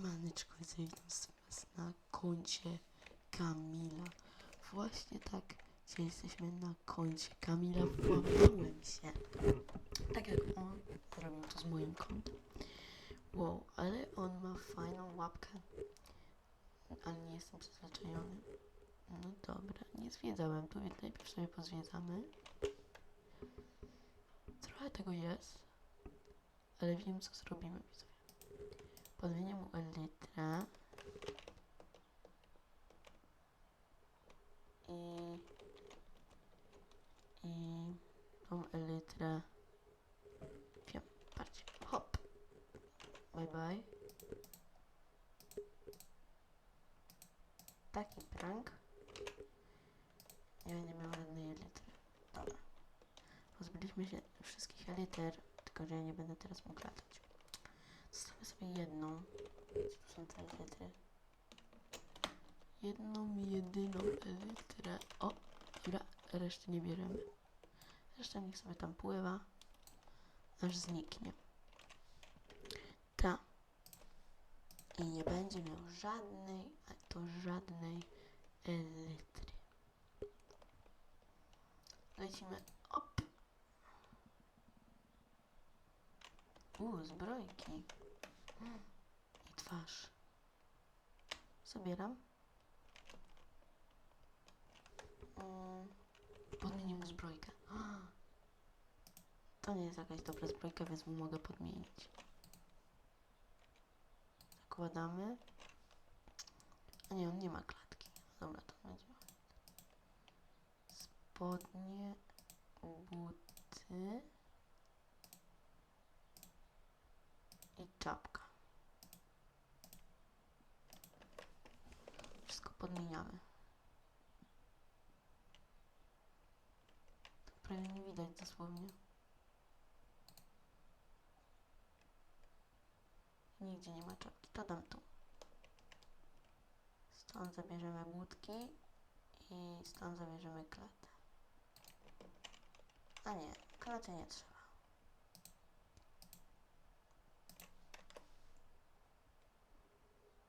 Siemaneczko, witam was na koncie Kamila. Właśnie tak, dzisiaj jesteśmy na koncie Kamila. Włamałem się. Tak jak on zrobił to z moim kontem. Wow, ale on ma fajną łapkę. Ale nie jestem przyzwyczajony. No dobra, nie zwiedzałem tu, więc najpierw sobie pozwiedzamy. Trochę tego jest, ale wiem co zrobimy. Podmienię mu elytrę. I... I... tą elytrę... Wiem, patrzcie, hop! Bye bye. Taki prank. Ja nie miał żadnej elitry. Dobra. Pozbyliśmy się wszystkich eliter, tylko że ja nie będę teraz mógł latać. Sobie jedną. Tu są te elitry? Jedną, jedyną elitrę. O, dobra, reszty nie bierzemy. Reszta niech sobie tam pływa, aż zniknie. Ta. I nie będzie miał żadnej, a to żadnej elitry. Lecimy. Op. U, zbrojki. I twarz. Zabieram. Mm, Podmienię mu zbrojkę. To nie jest jakaś dobra zbrojka, więc mogę podmienić. Zakładamy. A nie, on nie ma klatki. Dobra, to będzie. Spodnie, buty i czapka. Wszystko podmieniamy. Prawie nie widać dosłownie. Nigdzie nie ma czapki. To dam tu. Stąd zabierzemy budki i stąd zabierzemy klatę. A nie, klaty nie trzeba.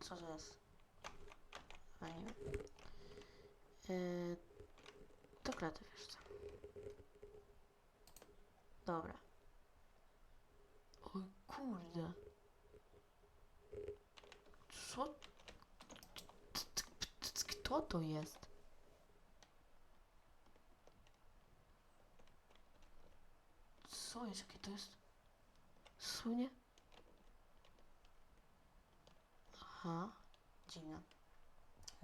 Co to jest? A nie wiem. Yy, to klatę wiesz co. Dobra. Oj kurde. Co? Kto to jest? Co jest? Jakie to jest? Aha. Dziwne.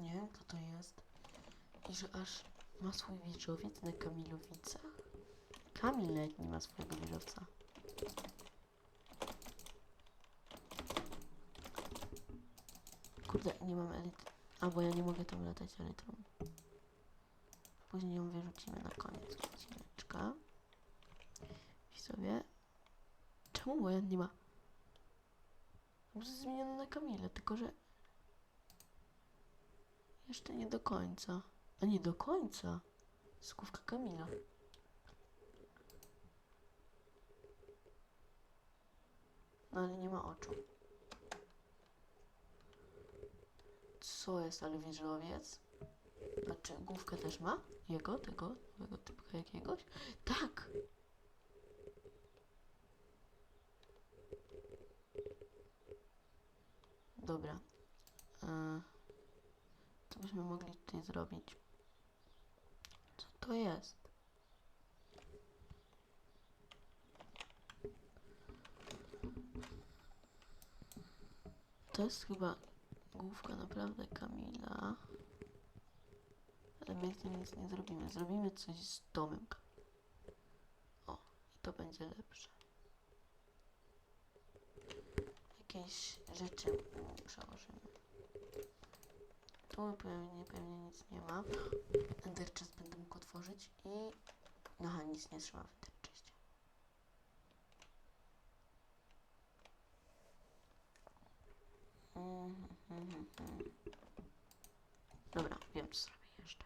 Nie wiem kto to jest. I że aż ma swój wieżowiec na Kamilowicach. Kamil nie ma swojego wieżowca. Kurde, nie mam elit. A, bo ja nie mogę tam latać elitrą. Później ją wyrzucimy na koniec odcineczka. I sobie... Czemu Wojan nie ma? Może zmieniony na Kamilę, tylko że... Jeszcze nie do końca. A nie do końca. Skówka Kamila. No ale nie ma oczu. Co jest ale wieżowiec? A czy główkę też ma? Jego? Tego? Nowego typka jakiegoś? Tak! Dobra. Co byśmy mogli tutaj zrobić? Co to jest? To jest chyba główka naprawdę Kamila. Ale my z tym nic nie zrobimy. Zrobimy coś z domem. O, i to będzie lepsze. Jakieś rzeczy przełożymy. Tu pewnie, pewnie nic nie ma. Ender chest będę mógł otworzyć i... Aha, nic nie trzyma w Ender chestie. Dobra, wiem co zrobię jeszcze.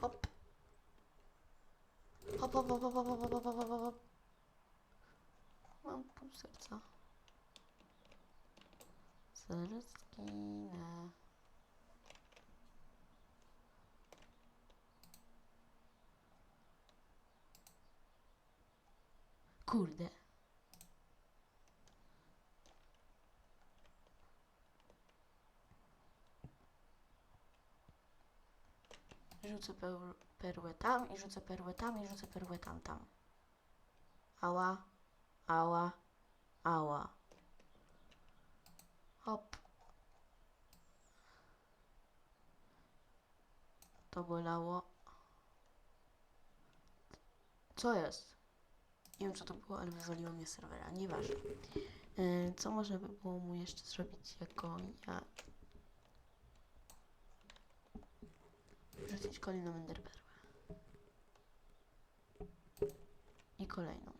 Hop. Hop, hop, hop, hop, hop, hop, hop, hop, hop. Mam serca. Zaraz zginę. Kurde. Rzucę per- perłę tam i rzucę perłę tam i rzucę perłę tam, tam. Ała, ała, ała. Hop. To bolało. Co jest? Nie wiem co to było, ale wywaliło mnie serwera. Nieważne. Yy, co można by było mu jeszcze zrobić jako ja? Rzucić kolejną enderperłę. I kolejną.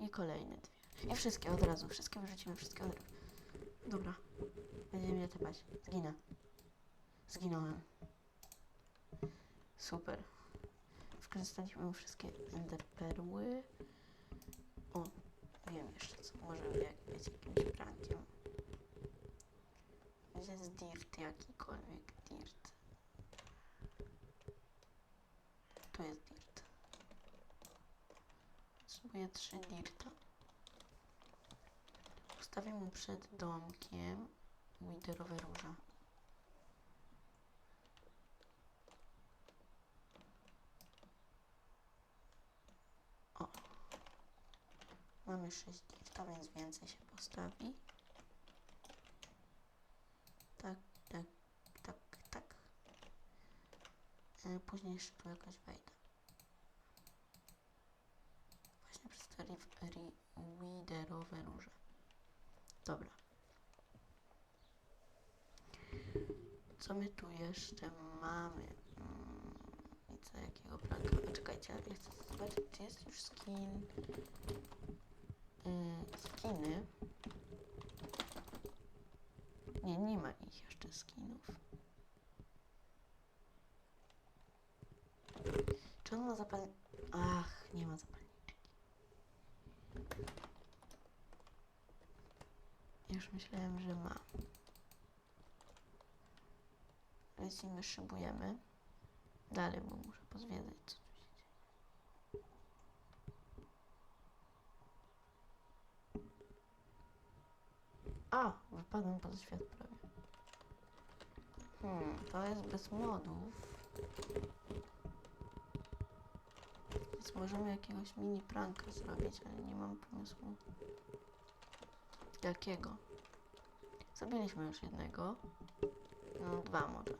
I kolejne dwie. I wszystkie od razu. Wszystkie wyrzucimy, wszystkie od razu. Dobra. Będzie mnie tepać. Zginę. Zginąłem. Super. Wykorzystaliśmy mu wszystkie enderperły. O, wiem jeszcze co. Może jak być jakimś prankiem. Gdzie jest dirt jakikolwiek dirt? Tu jest dirt. Potrzebuję trzy dirta. Ustawię mu przed domkiem widerowe róże. O. Mamy 6 dirta, więc więcej się postawi. Tak, tak, tak, tak. E, Później jeszcze tu jakoś wejdę. Właśnie ri- widerowe róże. Dobra. Co my tu jeszcze mamy? Mm, I co, jakiego pranka? Czekajcie, ja chcę zobaczyć, czy jest już skin. Yy, skiny. Nie, nie ma ich jeszcze skinów. Czy on ma zapal... Ach, nie ma zapalniczki. Już myślałem, że ma. Lecimy, szybujemy. Dalej, bo muszę pozwiedzać, co tu się dzieje. A, wypadłem pod świat prawie. Hmm, to jest bez modów. Więc możemy jakiegoś mini pranka zrobić, ale nie mam pomysłu. Jakiego? Zabiliśmy już jednego. No, dwa może.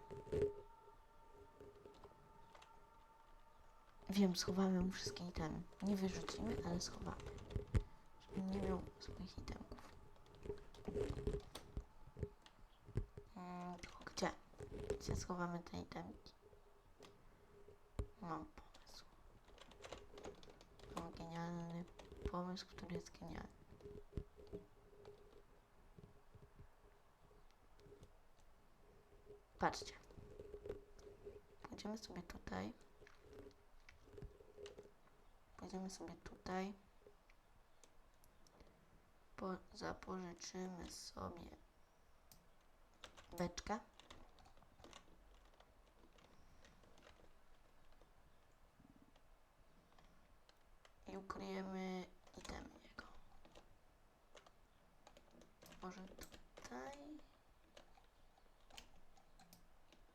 Wiem, schowamy mu wszystkie itemy. Nie wyrzucimy, ale schowamy. Żeby nie miał swoich itemków. Mm, tylko gdzie? Gdzie schowamy te itemki? Mam pomysł. Mam genialny pomysł, który jest genialny. Patrzcie. Pójdziemy sobie tutaj. Pójdziemy sobie tutaj. Po, zapożyczymy sobie beczkę. I ukryjemy itemy jego. Może tutaj.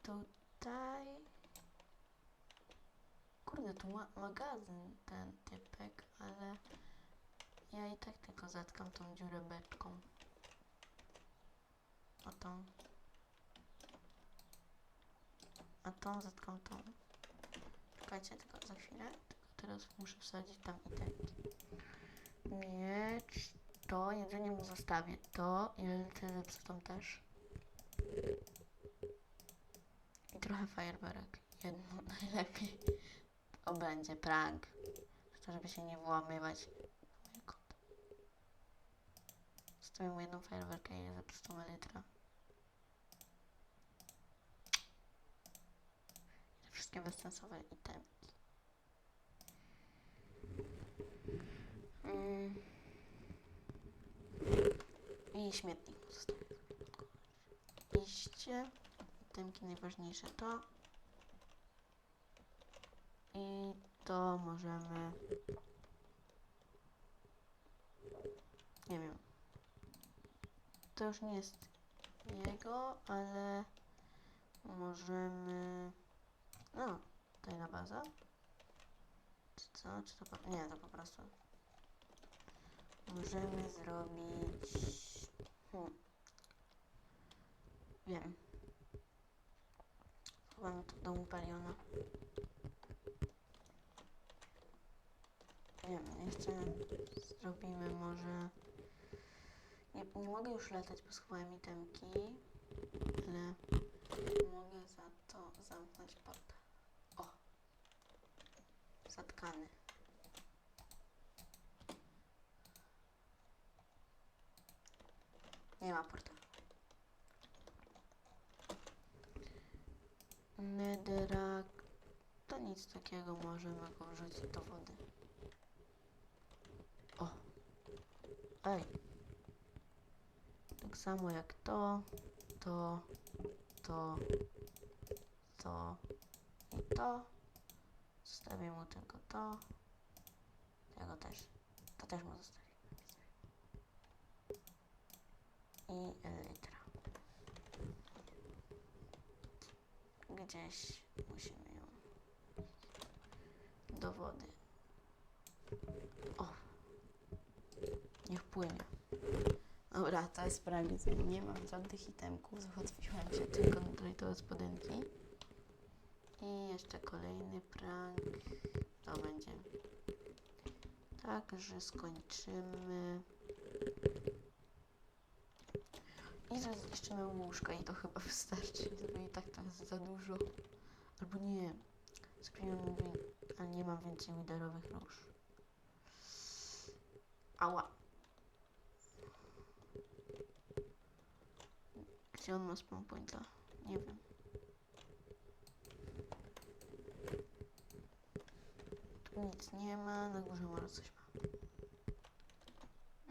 Tutaj. Kurde, tu ma magazyn ten typek, ale ja i tak tylko zatkam tą dziurę beczką. A tą. A tą zatkam tą. Czekajcie tylko za chwilę. Tylko teraz muszę wsadzić tam itemki. Miecz. To jedzenie mu zostawię. To i lecę zepsutą też. I trochę fajerwerek. Jedno najlepiej. To będzie prank. To żeby się nie włamywać. Mu jedną fajerwerkę i elytrę. I te wszystkie bezsensowne itemki. Mm. I śmietnik zostawię. Iście. Tymki najważniejsze to. I to możemy. Nie wiem. To już nie jest jego, ale możemy. No, tajna baza. Czy co? Czy to. Nie, to po prostu. Możemy zrobić. Hmm. Wiem. Chowamy to w domu Paliona. Wiem, jeszcze zrobimy może. Nie, nie mogę już latać, bo schowałem itemki, ale mogę za to zamknąć portę. O! Zatkany. Nie ma portalu. Netherrack to nic takiego, możemy go wrzucić do wody. O! Ej! Tak samo jak to, to, to, to i to. Zostawię mu tylko to. Tego też. To też mu zostawię. I elytra. Gdzieś musimy ją do wody. O! Niech płynie. Dobra, to jest prawie. Nie mam żadnych itemków. Załatwiłam się tylko tutaj do spodenki. I jeszcze kolejny prank. To będzie. Także skończymy. I zaraz zniszczymy łóżka i to chyba wystarczy, i tak to jest za dużo. Albo nie. Zrobimy, wi- ale nie mam więcej widerowych nóż. Ała. Gdzie on ma spawn pointa? Nie wiem. Tu nic nie ma, na górze może coś ma.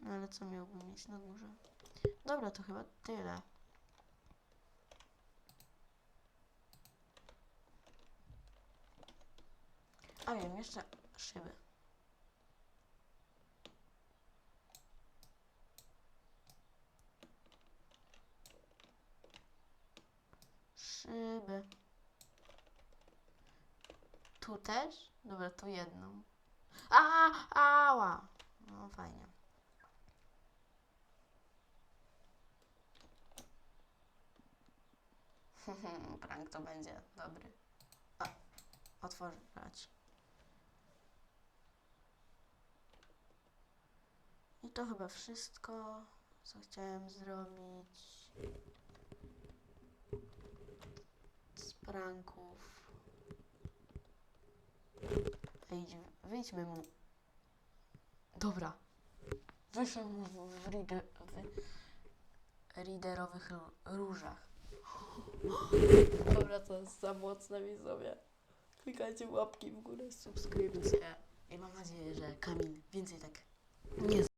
No ale co miałbym mieć na górze? Dobra, to chyba tyle. A wiem, jeszcze szyby. Szyby. Tu też? Dobra, tu jedną. A, ała! No fajnie. Prank to będzie dobry. A, otworzyć. I to chyba wszystko, co chciałem zrobić z pranków. Ej, wyjdźmy mu. Dobra. Wyszedł mu w, w, w readerowych ró- różach. Dobra, to jest za mocne widzowie. Klikajcie łapki w górę, subskrypcje. I mam nadzieję, że Kamil więcej tak nie